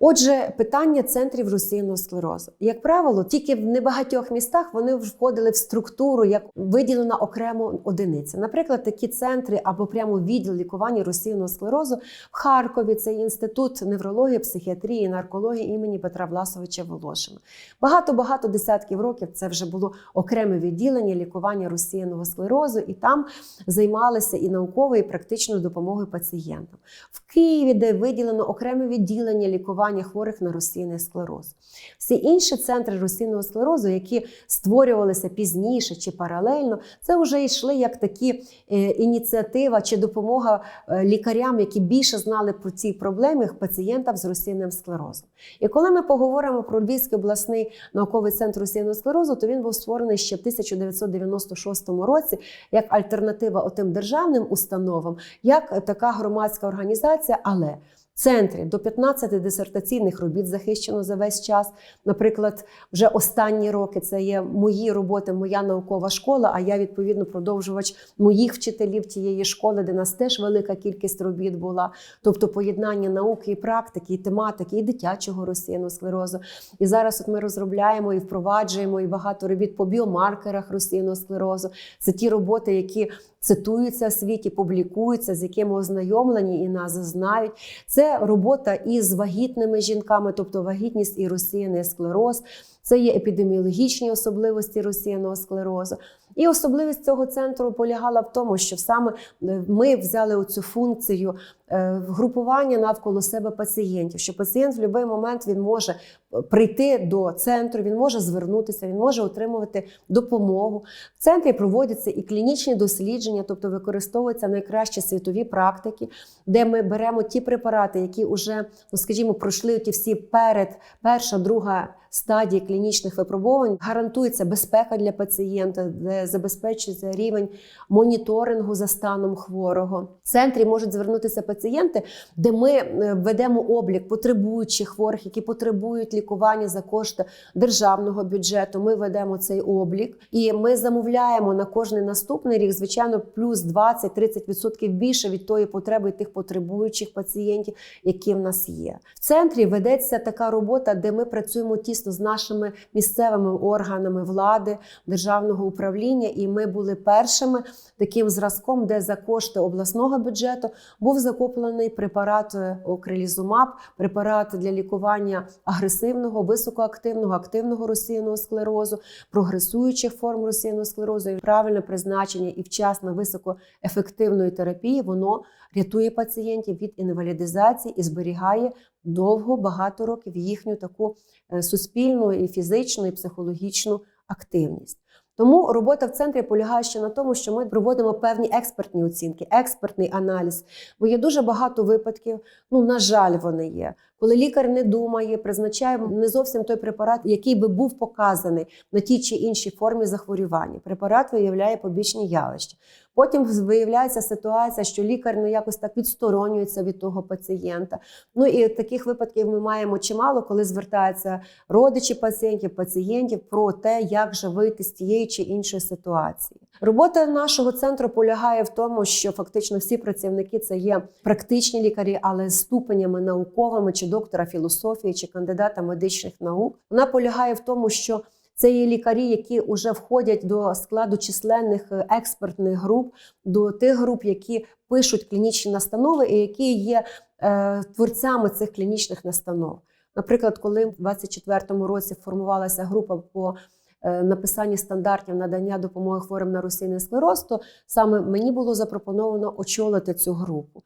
Отже, питання центрів русинного склерозу. Як правило, тільки в небагатьох містах вони входили в структуру як виділена окремо одиниця. Наприклад, такі центри або прямо відділ лікування русинного склерозу в Харкові. Це інститут неврології, психіатрії, і наркології імені Петра Власовича Волошина. Багато багато десятків років це вже було окреме відділення лікування русинного склерозу, і там займалися і науковою, і практичною допомогою пацієнтам. В Києві, де виділено окреме відділення лікування хворих на русинний склероз. Всі інші центри русинного склерозу, які створювалися пізніше чи паралельно, це вже йшли як такі е, ініціатива чи допомога е, лікарям, які більше знали про ці проблеми пацієнтам з русинним склерозом. І коли ми поговоримо про Львівський обласний науковий центр русинного склерозу, то він був створений ще в 1996 році як альтернатива отим державним установам, як така громадська організація, але центрі до 15 дисертаційних робіт захищено за весь час. Наприклад, вже останні роки це є мої роботи, моя наукова школа. А я відповідно продовжувач моїх вчителів тієї школи, де нас теж велика кількість робіт була. Тобто поєднання науки і практики, і тематики, і дитячого російного склерозу. І зараз от ми розробляємо і впроваджуємо і багато робіт по біомаркерах російного склерозу. Це ті роботи, які цитуються в світі, публікуються, з якими ознайомлені і нас знають. Це робота із вагітними жінками, тобто вагітність і розсіяний склероз. Це є епідеміологічні особливості розсіяного склерозу. І особливість цього центру полягала в тому, що саме е, ми взяли оцю функцію е, групування навколо себе пацієнтів. Що пацієнт в будь-який момент він може е, прийти до центру, він може звернутися, він може отримувати допомогу. В центрі проводяться і клінічні дослідження, тобто використовуються найкращі світові практики, де ми беремо ті препарати, які вже, ну скажімо, пройшли ті всі перед перша, друга стадії клінічних випробувань. Гарантується безпека для пацієнта, де забезпечується рівень моніторингу за станом хворого. В центрі можуть звернутися пацієнти, де ми е, ведемо облік потребуючих хворих, які потребують лікування за кошти державного бюджету. Ми ведемо цей облік і ми замовляємо на кожний наступний рік, звичайно, плюс 20-30% більше від тої потреби тих потребуючих пацієнтів, які в нас є. В центрі ведеться така робота, де ми працюємо тісно з нашими місцевими органами влади, державного управління. І ми були першими таким зразком, де за кошти обласного бюджету був закуплений препарат е, окрилізумаб, препарат для лікування агресивного, високоактивного, активного російного склерозу, прогресуючих форм російного склерозу, і правильне призначення і вчасна високоефективної терапії, воно рятує пацієнтів від інвалідизації і зберігає довго багато років їхню таку е, суспільну і фізичну, і психологічну активність. Тому робота в центрі полягає ще на тому, що ми проводимо певні експертні оцінки, експертний аналіз. Бо є дуже багато випадків, ну на жаль, вони є. Коли лікар не думає, призначає не зовсім той препарат, який би був показаний на тій чи іншій формі захворювання. Препарат виявляє побічні явища. Потім виявляється ситуація, що лікар ну якось так відсторонюється від того пацієнта. Ну і таких випадків ми маємо чимало, коли звертаються родичі пацієнтів, пацієнтів про те, як же вийти з тієї чи іншої ситуації. Робота нашого центру полягає в тому, що фактично всі працівники це є практичні лікарі, але з ступенями науковими, чи доктора філософії, чи кандидата медичних наук. Вона полягає в тому, що це є лікарі, які вже входять до складу численних е, експертних груп, до тих груп, які пишуть клінічні настанови і які є е, творцями цих клінічних настанов. Наприклад, коли в 2024 році формувалася група по написанні стандартів надання допомоги хворим на русійний склероз, то саме мені було запропоновано очолити цю групу.